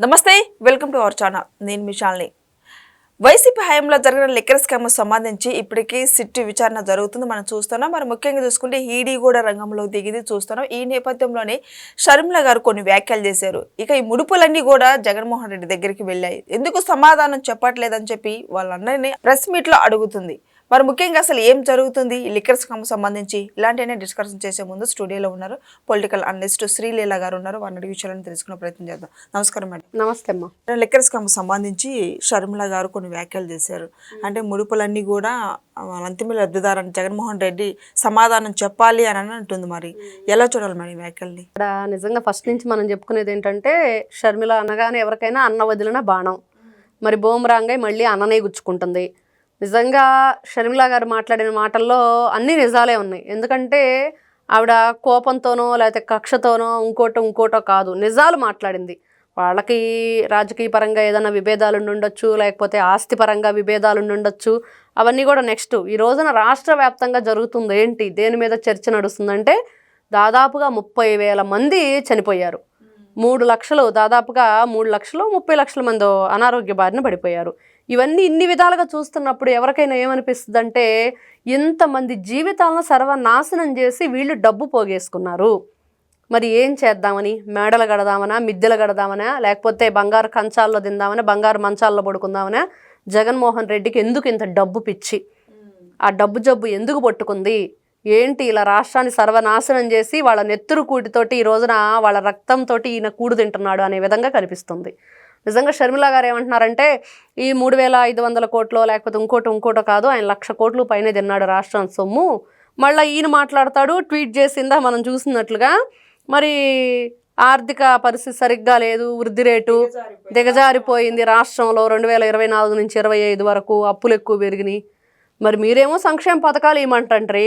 నమస్తే welcome to our channel. నేను మిషాల్ని YCP హయాంలో జరిగిన లిక్కర్ స్కామ్ సంబంధించి ఇప్పటికీ సిట్టు విచారణ జరుగుతుంది. మనం చూస్తున్నాం. మరి ముఖ్యంగా చూసుకుంటే ఈడీ కూడా రంగంలో దిగింది చూస్తున్నాం. ఈ నేపథ్యంలోనే షర్మిల గారు కొన్ని వ్యాఖ్యలు చేశారు. ఇక ఈ ముడుపులన్నీ కూడా జగన్మోహన్ రెడ్డి దగ్గరికి వెళ్ళాయి. ఎందుకు సమాధానం చెప్పట్లేదని చెప్పి వాళ్ళందరినీ ప్రెస్ మీట్లో అడుగుతుంది. మరి ముఖ్యంగా అసలు ఏం జరుగుతుంది? ఈ లిక్కర్ స్కామ్ సంబంధించి ఇలాంటివన్నీ డిస్కషన్ చేసే ముందు స్టూడియోలో ఉన్నారు పొలిటికల్ అనలిస్ట్ శ్రీలీల గారు ఉన్నారు. వారిని అడిగి విషయాలను తెలుసుకునే ప్రయత్నం చేద్దాం. నమస్కారం మేడం. నమస్తే అమ్మా. లిక్కర్ స్కామ్ సంబంధించి షర్మిల గారు కొన్ని వ్యాఖ్యలు చేశారు. అంటే ముడుపులన్నీ కూడా అంతిమ లబ్ధిదారని జగన్మోహన్ రెడ్డి సమాధానం చెప్పాలి అని అని అంటుంది మరి. ఎలా చూడాలి మరి వ్యాఖ్యల్ని? ఇక్కడ నిజంగా ఫస్ట్ నుంచి మనం చెప్పుకునేది ఏంటంటే షర్మిల అనగానే ఎవరికైనా అన్న వదిలిన బాణం. మరి బోమరాంగై మళ్ళీ అన్ననే గుచ్చుకుంటుంది. నిజంగా షర్మిల గారు మాట్లాడిన మాటల్లో అన్ని నిజాలే ఉన్నాయి. ఎందుకంటే ఆవిడ కోపంతోనో లేకపోతే కక్షతోనో ఇంకోటో ఇంకోటో కాదు నిజాలు మాట్లాడింది. వాళ్ళకి రాజకీయ పరంగా ఏదైనా విభేదాలు ఉండొచ్చు లేకపోతే ఆస్తి పరంగా విభేదాలు ఉండొచ్చు అవన్నీ కూడా నెక్స్ట్. ఈ రోజున రాష్ట్ర వ్యాప్తంగా జరుగుతుంది ఏంటి? దేని మీద చర్చ నడుస్తుందంటే దాదాపుగా ముప్పై వేల మంది చనిపోయారు. మూడు లక్షలు దాదాపుగా మూడు లక్షలు ముప్పై లక్షల మంది అనారోగ్య బారిన పడిపోయారు. ఇవన్నీ ఇన్ని విధాలుగా చూస్తున్నప్పుడు ఎవరికైనా ఏమనిపిస్తుంది అంటే ఇంతమంది జీవితాలను సర్వనాశనం చేసి వీళ్ళు డబ్బు పోగేసుకున్నారు. మరి ఏం చేద్దామని? మేడలు కడదామనా? మిద్దెలు కడదామనా? లేకపోతే బంగారు కంచాల్లో తిందామనా? బంగారు మంచాల్లో పడుకుందామనా? జగన్మోహన్ రెడ్డికి ఎందుకు ఇంత డబ్బు పిచ్చి? ఆ డబ్బు జబ్బు ఎందుకు పట్టుకుంది? ఏంటి ఇలా రాష్ట్రాన్ని సర్వనాశనం చేసి వాళ్ళ నెత్తురు కూటితోటి ఈ రోజున వాళ్ళ రక్తంతో ఈయన కూడు తింటున్నాడు అనే విధంగా కనిపిస్తుంది. నిజంగా షర్మిల గారు ఏమంటున్నారంటే ఈ మూడు వేల ఐదు వందల కోట్లో లేకపోతే ఇంకోటి ఇంకోటో కాదు ఆయన లక్ష కోట్లు పైన తిన్నాడు రాష్ట్రం సొమ్ము. మళ్ళీ ఈయన మాట్లాడతాడు ట్వీట్ చేసిందా మనం చూసినట్లుగా. మరి ఆర్థిక పరిస్థితి సరిగ్గా లేదు వృద్ధి రేటు దిగజారిపోయింది రాష్ట్రంలో రెండు వేల ఇరవై నాలుగు నుంచి ఇరవై ఐదు వరకు అప్పులు ఎక్కువ పెరిగినాయి. మరి మీరేమో సంక్షేమ పథకాలు ఇవ్వమంటాండ్రి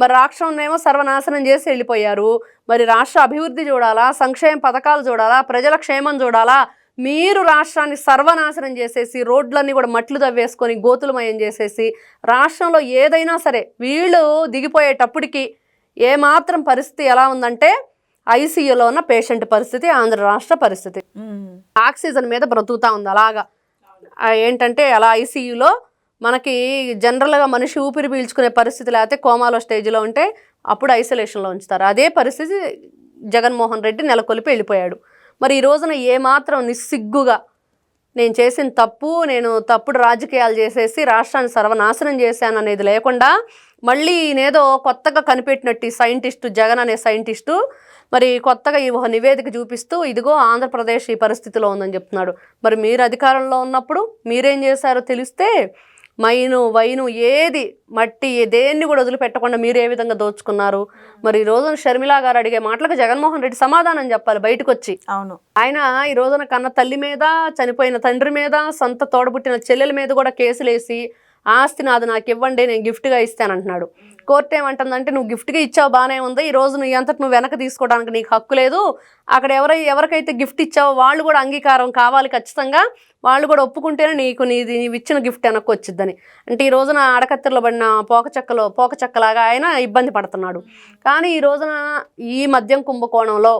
మరి రాష్ట్రంలో సర్వనాశనం చేసి వెళ్ళిపోయారు. మరి రాష్ట్ర అభివృద్ధి చూడాలా సంక్షేమ పథకాలు చూడాలా ప్రజల క్షేమం చూడాలా మీరు రాష్ట్రాన్ని సర్వనాశనం చేసేసి రోడ్లన్నీ కూడా మట్లు తవ్వేసుకొని గోతులమయం చేసేసి రాష్ట్రంలో ఏదైనా సరే వీళ్ళు దిగిపోయేటప్పటికి ఏమాత్రం పరిస్థితి ఎలా ఉందంటే ఐసీయూలో ఉన్న పేషెంట్ పరిస్థితి ఆంధ్ర రాష్ట్ర పరిస్థితి. ఆక్సిజన్ మీద బ్రతుకుతా ఉంది అలాగా. ఏంటంటే అలా ఐసీయూలో మనకి జనరల్గా మనిషి ఊపిరి పీల్చుకునే పరిస్థితి లేకపోతే కోమాలో స్టేజ్లో ఉంటే అప్పుడు ఐసోలేషన్లో ఉంచుతారు. అదే పరిస్థితి జగన్మోహన్ రెడ్డి నెలకొల్పి వెళ్ళిపోయాడు. మరి ఈ రోజున ఏమాత్రం నిస్సిగ్గుగా నేను చేసిన తప్పు నేను తప్పుడు రాజకీయాలు చేసేసి రాష్ట్రాన్ని సర్వనాశనం చేశాను అనేది లేకుండా మళ్ళీ ఈయనేదో కొత్తగా కనిపెట్టినట్టు ఈ సైంటిస్టు జగన్ అనే సైంటిస్టు మరి కొత్తగా ఈ ఒక నివేదిక చూపిస్తూ ఇదిగో ఆంధ్రప్రదేశ్ ఈ పరిస్థితిలో ఉందని చెప్తున్నాడు. మరి మీరు అధికారంలో ఉన్నప్పుడు మీరేం చేశారో తెలిస్తే మైను వైను ఏది మట్టి దేన్ని కూడా వదిలిపెట్టకుండా మీరు ఏ విధంగా దోచుకున్నారు? మరి ఈ రోజున షర్మిల గారు అడిగే మాటలకు జగన్మోహన్ రెడ్డి సమాధానం చెప్పాలి బయటకు వచ్చి అవును. ఆయన ఈ రోజున కన్న తల్లి మీద చనిపోయిన తండ్రి మీద సొంత తోడబుట్టిన చెల్లెల మీద కూడా కేసులేసి ఆస్తి నాది నాకు ఇవ్వండి నేను గిఫ్ట్గా ఇస్తానంటున్నాడు. కోర్టు ఏమంటుందంటే నువ్వు గిఫ్ట్గా ఇచ్చావు బాగానే ఉంది. ఈ రోజు ఎంతటి నువ్వు వెనక తీసుకోవడానికి నీకు హక్కు లేదు. అక్కడ ఎవరై ఎవరికైతే గిఫ్ట్ ఇచ్చావో వాళ్ళు కూడా అంగీకారం కావాలి ఖచ్చితంగా. వాళ్ళు కూడా ఒప్పుకుంటేనే నీకు నీది నీవు ఇచ్చిన గిఫ్ట్ వెనక్కి వచ్చిద్దని. అంటే ఈ రోజున అడకత్తెరలో పడిన పోకచెక్కలో పోకచెక్కలాగా ఆయన ఇబ్బంది పడుతున్నాడు. కానీ ఈ రోజున ఈ మద్యం కుంభకోణంలో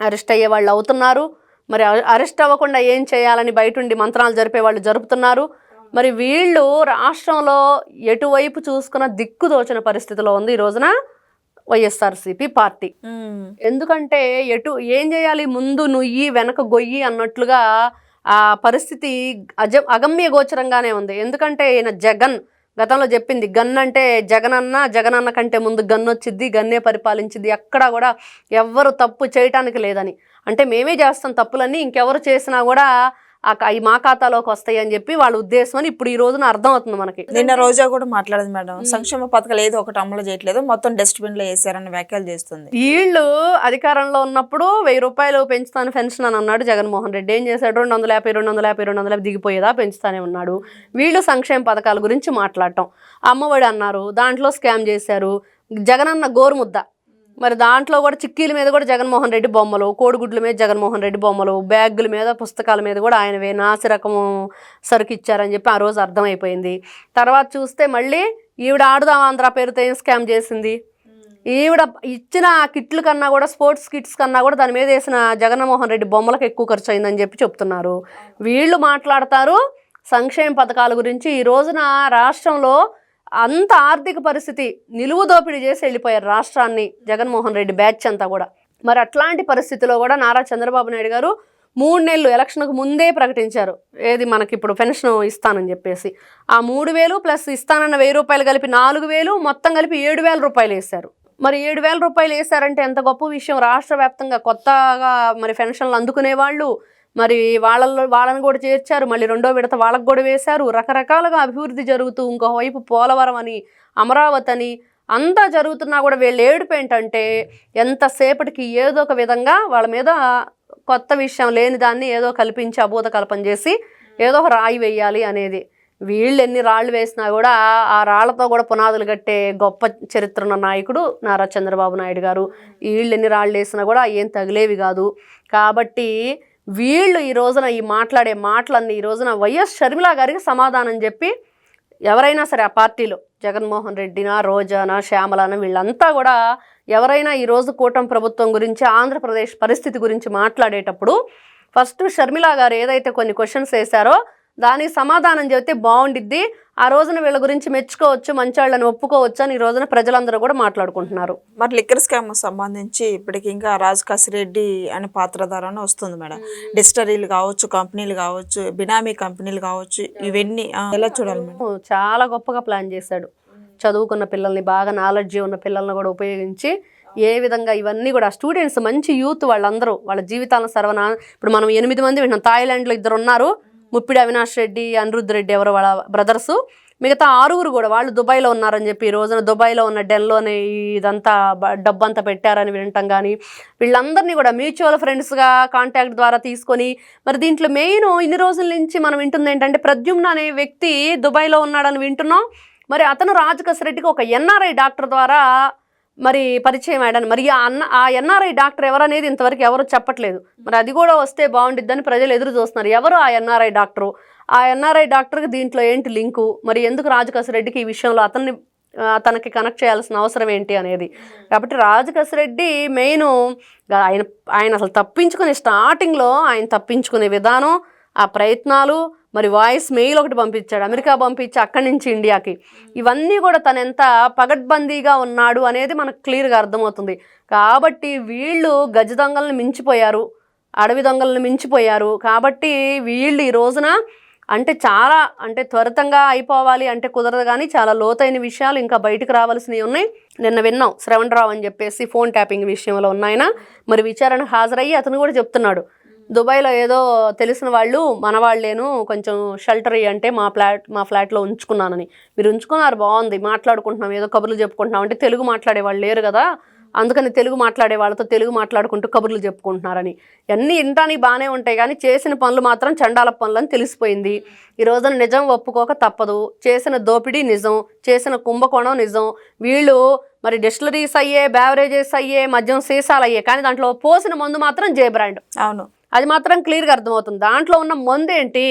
అరెస్ట్ అయ్యే వాళ్ళు అవుతున్నారు. మరి అరెస్ట్ అవ్వకుండా ఏం చేయాలని బయటుండి మంత్రాలు జరిపే వాళ్ళు జరుపుతున్నారు. మరి వీళ్ళు రాష్ట్రంలో ఎటువైపు చూసుకున్న దిక్కు దోచిన పరిస్థితిలో ఉంది ఈ రోజున వైఎస్ఆర్సీపీ పార్టీ. ఎందుకంటే ఎటు ఏం చేయాలి? ముందు నుయ్యి వెనక గొయ్యి అన్నట్లుగా ఆ పరిస్థితి అజ అగమ్య గోచరంగానే ఉంది. ఎందుకంటే ఈయన జగన్ గతంలో చెప్పింది గన్ అంటే జగనన్న జగనన్న కంటే ముందు గన్ వచ్చిద్ది గన్నే పరిపాలించింది. ఎక్కడా కూడా ఎవ్వరు తప్పు చేయటానికి లేదని. అంటే మేమే చేస్తాం తప్పులన్నీ ఇంకెవరు చేసినా కూడా ఆ క- అవి మా ఖాతాలోకి వస్తాయి అని చెప్పి వాళ్ళ ఉద్దేశం అని ఇప్పుడు ఈ రోజున అర్థం అవుతుంది మనకి. నిన్న రోజా కూడా మాట్లాడదు మేడం. సంక్షేమ పథకాలు ఏదో ఒకటి అమలు చేయట్లేదు. మొత్తం డస్ట్బిన్లో వేసారని వ్యాఖ్యలు చేస్తుంది. వీళ్ళు అధికారంలో ఉన్నప్పుడు వెయ్యి రూపాయలు పెంచుతాను పెన్షన్ అని అన్నాడు జగన్మోహన్ రెడ్డి. ఏం చేశాడు? రెండు వందల యాభై రెండు వందల యాభై రెండు వందల యాభై దిగిపోయేదా పెంచుతానే ఉన్నాడు. వీళ్ళు సంక్షేమ పథకాల గురించి మాట్లాడటం. అమ్మఒడి అన్నారు దాంట్లో స్కామ్ చేశారు. జగనన్న గోరుముద్ద. మరి దాంట్లో కూడా చిక్కీల మీద కూడా జగన్మోహన్ రెడ్డి బొమ్మలు కోడిగుడ్ల మీద జగన్మోహన్ రెడ్డి బొమ్మలు బ్యాగుల మీద పుస్తకాల మీద కూడా ఆయనవే నాసి సరుకు ఇచ్చారని చెప్పి ఆ రోజు అర్థమైపోయింది. తర్వాత చూస్తే మళ్ళీ ఈవిడ ఆడుదాం ఆంధ్ర పేరుతో ఏం స్కామ్ చేసింది? ఈవిడ ఇచ్చిన కిట్లు కన్నా కూడా స్పోర్ట్స్ కిట్స్ కన్నా కూడా దాని మీద వేసిన జగన్మోహన్ రెడ్డి బొమ్మలకు ఎక్కువ ఖర్చు అయిందని చెప్పి చెప్తున్నారు. వీళ్ళు మాట్లాడతారు సంక్షేమ పథకాల గురించి. ఈ రోజున రాష్ట్రంలో అంత ఆర్థిక పరిస్థితి నిలువు దోపిడీ చేసి వెళ్ళిపోయారు రాష్ట్రాన్ని జగన్మోహన్ రెడ్డి బ్యాచ్ అంతా కూడా. మరి అట్లాంటి పరిస్థితిలో కూడా నారా చంద్రబాబు నాయుడు గారు మూడు నెలలు ఎలక్షన్కు ముందే ప్రకటించారు. ఏది మనకి ఇప్పుడు పెన్షన్ ఇస్తానని చెప్పేసి. ఆ మూడు వేలు ప్లస్ ఇస్తానన్న వెయ్యి రూపాయలు కలిపి నాలుగు వేలు మొత్తం కలిపి ఏడు వేల రూపాయలు వేశారు. మరి ఏడు వేల రూపాయలు వేశారంటే ఎంత గొప్ప విషయం. రాష్ట్ర వ్యాప్తంగా కొత్తగా మరి పెన్షన్లు అందుకునే వాళ్ళు మరి వాళ్ళల్లో వాళ్ళని కూడా చేర్చారు. మళ్ళీ రెండో విడత వాళ్ళకు కూడా వేశారు. రకరకాలుగా అభివృద్ధి జరుగుతూ ఇంకోవైపు పోలవరం అని అమరావతి అని అంతా జరుగుతున్నా కూడా వీళ్ళు ఏడుపు ఏంటంటే ఎంతసేపటికి ఏదో ఒక విధంగా వాళ్ళ మీద కొత్త విషయం లేని దాన్ని ఏదో కల్పించి అబోధ కల్పన చేసి ఏదో ఒక రాయి వేయాలి అనేది. వీళ్ళు ఎన్ని రాళ్ళు వేసినా కూడా ఆ రాళ్ళతో కూడా పునాదులు కట్టే గొప్ప చరిత్ర ఉన్న నాయకుడు నారా చంద్రబాబు నాయుడు గారు. వీళ్ళు ఎన్ని రాళ్ళు వేసినా కూడా ఏం తగిలేవి కాదు. కాబట్టి వీళ్ళు ఈ రోజున ఈ మాట్లాడే మాటలన్నీ ఈ రోజున వైఎస్ షర్మిల గారికి సమాధానం చెప్పి ఎవరైనా సరే ఆ పార్టీలో జగన్మోహన్ రెడ్డినా రోజానా శ్యామలానా వీళ్ళంతా కూడా ఎవరైనా ఈరోజు కూటమి ప్రభుత్వం గురించి ఆంధ్రప్రదేశ్ పరిస్థితి గురించి మాట్లాడేటప్పుడు ఫస్ట్ షర్మిల గారు ఏదైతే కొన్ని క్వశ్చన్స్ వేశారో దానికి సమాధానం చెబితే బాగుండిద్ది. ఆ రోజున వీళ్ళ గురించి మెచ్చుకోవచ్చు మంచాళ్ళని ఒప్పుకోవచ్చు అని ఈ రోజున ప్రజలందరూ కూడా మాట్లాడుకుంటున్నారు. మరి లిక్కర్ స్కామ్ సంబంధించి ఇప్పటికి ఇంకా రాజ్ రెడ్డి అనే పాత్రధారణ వస్తుంది మేడం. డిస్టరీలు కావచ్చు కంపెనీలు కావచ్చు బినామీ కంపెనీలు కావచ్చు ఇవన్నీ ఎలా చూడాలి చాలా గొప్పగా ప్లాన్ చేశాడు. చదువుకున్న పిల్లల్ని బాగా నాలెడ్జ్ ఉన్న పిల్లల్ని కూడా ఉపయోగించి ఏ విధంగా ఇవన్నీ కూడా స్టూడెంట్స్ మంచి యూత్ వాళ్ళందరూ వాళ్ళ జీవితాలను సర్వనా ఇప్పుడు మనం ఎనిమిది మంది వింటాం థాయిలాండ్లో ఇద్దరు ఉన్నారు. ముప్పిడి అవినాష్ రెడ్డి అనిరుద్ధ్ రెడ్డి ఎవరు వాళ్ళ బ్రదర్స్. మిగతా ఆరుగురు కూడా వాళ్ళు దుబాయ్లో ఉన్నారని చెప్పి ఈ రోజున దుబాయ్లో ఉన్న డెన్లోనే ఇదంతా డబ్బంతా పెట్టారని వినటం కానీ వీళ్ళందరినీ కూడా మ్యూచువల్ ఫ్రెండ్స్గా కాంటాక్ట్ ద్వారా తీసుకొని మరి దీంట్లో మెయిన్ ఇన్ని రోజుల నుంచి మనం వింటుంది ఏంటంటే ప్రద్యుమ్న అనే వ్యక్తి దుబాయ్లో ఉన్నాడని వింటున్నాం. మరి అతను రాజకస్ రెడ్డికి ఒక ఎన్ఆర్ఐ డాక్టర్ ద్వారా మరి పరిచయం అయ్యాడని. మరి ఆ అన్న ఆ ఎన్ఆర్ఐ డాక్టర్ ఎవరనేది ఇంతవరకు ఎవరు చెప్పట్లేదు. మరి అది కూడా వస్తే బాగుండిద్దని ప్రజలు ఎదురు చూస్తున్నారు. ఎవరు ఆ ఎన్ఆర్ఐ డాక్టరు? ఆ ఎన్ఆర్ఐ డాక్టర్కి దీంట్లో ఏంటి లింకు? మరి ఎందుకు రాజకసిరెడ్డికి ఈ విషయంలో అతన్ని తనకి కనెక్ట్ చేయాల్సిన అవసరం ఏంటి అనేది. కాబట్టి రాజకసిరెడ్డి మెయిన్ ఆయన ఆయన అసలు తప్పించుకునే స్టార్టింగ్లో ఆయన తప్పించుకునే విధానం ఆ ప్రయత్నాలు మరి వాయిస్ మెయిల్ ఒకటి పంపించాడు అమెరికా పంపించి అక్కడి నుంచి ఇండియాకి. ఇవన్నీ కూడా తను ఎంత పగడ్బందీగా ఉన్నాడు అనేది మనకు క్లియర్గా అర్థమవుతుంది. కాబట్టి వీళ్ళు గజ దొంగలను మించిపోయారు అడవి దొంగలను మించిపోయారు. కాబట్టి వీళ్ళు ఈ రోజున అంటే చాలా అంటే త్వరితంగా అయిపోవాలి అంటే కుదరదు కానీ చాలా లోతైన విషయాలు ఇంకా బయటకు రావాల్సినవి ఉన్నాయి. నిన్న విన్నాం శ్రవణ్ రావు అని చెప్పేసి ఫోన్ ట్యాపింగ్ విషయంలో ఉన్నాయన మరి విచారణ హాజరయ్యి అతను కూడా చెప్తున్నాడు. దుబాయ్లో ఏదో తెలిసిన వాళ్ళు మన వాళ్ళేను కొంచెం షెల్టర్ అంటే మా ఫ్లాట్ మా ఫ్లాట్లో ఉంచుకున్నానని. మీరు ఉంచుకున్నారు బాగుంది మాట్లాడుకుంటున్నాం ఏదో కబుర్లు చెప్పుకుంటున్నాం అంటే తెలుగు మాట్లాడే వాళ్ళు లేరు కదా. అందుకని తెలుగు మాట్లాడే వాళ్ళతో తెలుగు మాట్లాడుకుంటూ కబుర్లు చెప్పుకుంటున్నారని. అన్నీ వినటానికి బాగానే ఉంటాయి కానీ చేసిన పనులు మాత్రం చండాల పనులు అని తెలిసిపోయింది. ఈ రోజున నిజం ఒప్పుకోక తప్పదు. చేసిన దోపిడీ నిజం చేసిన కుంభకోణం నిజం. వీళ్ళు మరి డిస్టిలరీస్ అయ్యే బ్యావరేజెస్ అయ్యే మద్యం సీసాలు అయ్యే కానీ దాంట్లో పోసిన మందు మాత్రం జే బ్రాండ్. అవును. అది మాత్రం క్లియర్గా అర్థమవుతుంది. దాంట్లో ఉన్న మందు ఏంటి?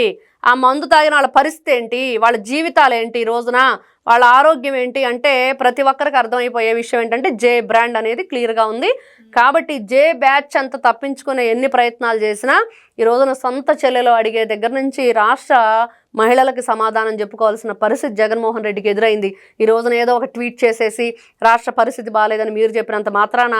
ఆ మందు తాగిన వాళ్ళ పరిస్థితి ఏంటి? వాళ్ళ జీవితాలు ఏంటి? ఈ రోజున వాళ్ళ ఆరోగ్యం ఏంటి? అంటే ప్రతి ఒక్కరికి అర్థమైపోయే విషయం ఏంటంటే జే బ్రాండ్ అనేది క్లియర్గా ఉంది. కాబట్టి జే బ్యాచ్ అంత తప్పించుకునే ఎన్ని ప్రయత్నాలు చేసినా ఈ రోజున సొంత చెల్లెలు అడిగే దగ్గర నుంచి రాష్ట్ర మహిళలకు సమాధానం చెప్పుకోవాల్సిన పరిస్థితి జగన్మోహన్ రెడ్డికి ఎదురైంది. ఈ రోజున ఏదో ఒక ట్వీట్ చేసేసి రాష్ట్ర పరిస్థితి బాగాలేదని మీరు చెప్పినంత మాత్రాన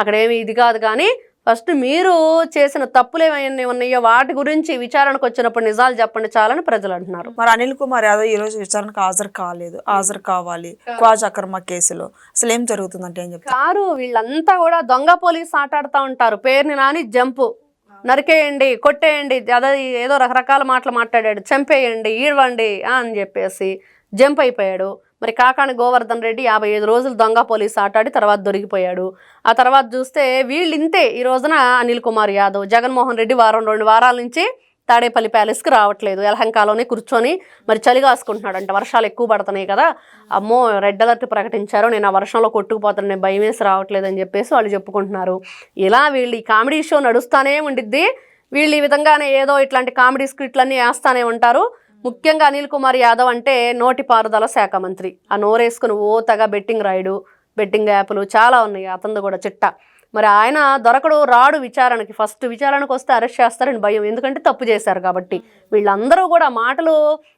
అక్కడేమి ఇది కాదు కానీ ఫస్ట్ మీరు చేసిన తప్పులు ఏమైనా ఉన్నాయో? వాటి గురించి విచారణకు వచ్చినప్పుడు నిజాలు చెప్పండి చాలని ప్రజలు అంటున్నారు. మరి అనిల్ కుమార్ యాదవ్ ఈ రోజు విచారణకు హాజరు కాలేదు. హాజరు కావాలి. క్వాజ్ అక్రమ కేసులో. అసలు ఏం జరుగుతుందంటే ఏం చెప్తారు? కారు వీళ్ళంతా కూడా దొంగ పోలీస్ ఆటాడుతూ ఉంటారు. పేరుని నాని జంపు. నరికేయండి కొట్టేయండి అదే ఏదో రకరకాల మాటలు మాట్లాడాడు. చంపేయండి ఈడవండి అని చెప్పేసి జంప్ అయిపోయాడు. మరి కాకాని గోవర్ధన్ రెడ్డి యాభై ఐదు రోజులు దొంగ పోలీస్ ఆటాడి తర్వాత దొరికిపోయాడు. ఆ తర్వాత చూస్తే వీళ్ళు ఇంతే ఈ రోజున అనిల్ కుమార్ యాదవ్ జగన్మోహన్ రెడ్డి వారం రెండు వారాల నుంచి తాడేపల్లి ప్యాలెస్కి రావట్లేదు. యలహంకాలోనే కూర్చొని మరి చలి కాసుకుంటున్నాడంట. వర్షాలు ఎక్కువ పడుతున్నాయి కదా. అమ్మో రెడ్ అలర్ట్ ప్రకటించారు. నేను ఆ వర్షంలో కొట్టుకుపోతాను. నేను భయం వేసి రావట్లేదు అని చెప్పేసి వాళ్ళు చెప్పుకుంటున్నారు. ఇలా వీళ్ళు ఈ కామెడీ షో నడుస్తూనే ఉండిద్ది. వీళ్ళు ఈ విధంగానే ఏదో ఇట్లాంటి కామెడీ స్క్రిప్ట్లన్నీ వేస్తూనే ఉంటారు. ముఖ్యంగా అనిల్ కుమార్ యాదవ్ అంటే నోటి పారుదల శాఖ మంత్రి. ఆ నోరేసుకుని ఓతగా బెట్టింగ్ రాయుడు బెట్టింగ్ యాప్లు చాలా ఉన్నాయి అతనిది కూడా చిట్ట. మరి ఆయన దొరకడు రాడు విచారణకి. ఫస్ట్ విచారణకు వస్తే అరెస్ట్ చేస్తారని భయం ఎందుకంటే తప్పు చేశారు కాబట్టి. వీళ్ళందరూ కూడా మాటలు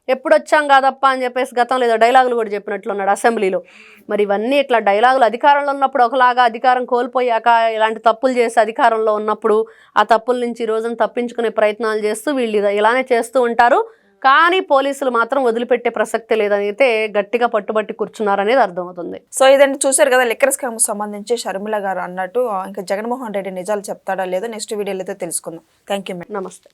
ఎప్పుడు వచ్చాం కాదప్ప అని చెప్పేసి గతంలో ఏదో డైలాగులు కూడా చెప్పినట్లున్నాడు అసెంబ్లీలో. మరి ఇవన్నీ ఇట్లా డైలాగులు అధికారంలో ఉన్నప్పుడు ఒకలాగా అధికారం కోల్పోయాక ఇలాంటి తప్పులు చేసి అధికారంలో ఉన్నప్పుడు ఆ తప్పుల నుంచి ఈ రోజున తప్పించుకునే ప్రయత్నాలు చేస్తూ వీళ్ళు ఇది- ఇలానే చేస్తూ ఉంటారు. కానీ పోలీసులు మాత్రం వదిలిపెట్టే ప్రసక్తి లేదని అయితే గట్టిగా పట్టుబట్టి కూర్చున్నారనేది అర్థమవుతుంది. సో ఇదండి చూశారు కదా లిక్కర్ స్కామ్ సంబంధించి షర్మిల గారు అన్నట్టు ఇంకా జగన్మోహన్ రెడ్డి నిజాలు చెప్తాడా లేదో నెక్స్ట్ వీడియోలో అయితే తెలుసుకుందాం. థ్యాంక్ యూ నమస్తే.